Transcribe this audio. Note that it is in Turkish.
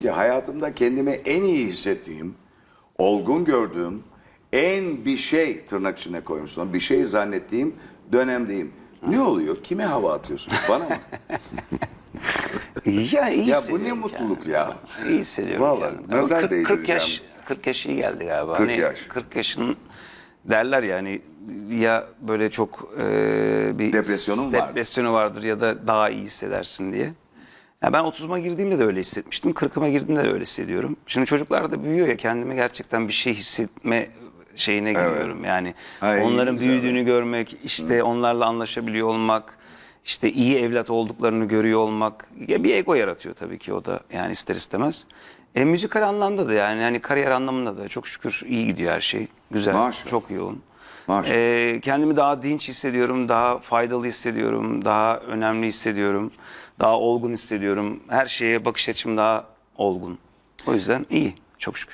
ki hayatımda kendimi en iyi hissettiğim, olgun gördüğüm, en bir şey tırnak içine koymuşsun, bir şey zannettiğim dönemdeyim. Ne oluyor? Kime hava atıyorsun? Bana mı? Ya, iyi ya bu ne mutluluk ya. İyi hissediyorum Vallahi, kendimi. nazar Ama 40, 40 değdireceğim. yaş 40 yaş iyi geldi galiba. 40 Hani yaş. 40 yaşın derler yani ya böyle çok e, bir Depresyonun vardır. depresyonu vardır ya da daha iyi hissedersin diye. Ya ben 30'uma girdiğimde de öyle hissetmiştim. 40'ıma girdiğimde de öyle hissediyorum. Şimdi çocuklar da büyüyor ya kendime gerçekten bir şey hissetme şeyine giriyorum. Yani iyi, onların güzel. büyüdüğünü görmek, işte onlarla anlaşabiliyor olmak, işte iyi evlat olduklarını görüyor olmak ya bir ego yaratıyor tabii ki o da yani ister istemez. E, müzikal anlamda da yani hani kariyer anlamında da çok şükür iyi gidiyor her şey. Güzel, Maşallah. çok yoğun. E, kendimi daha dinç hissediyorum, daha faydalı hissediyorum, daha önemli hissediyorum, daha olgun hissediyorum. Her şeye bakış açım daha olgun. O yüzden iyi, çok şükür.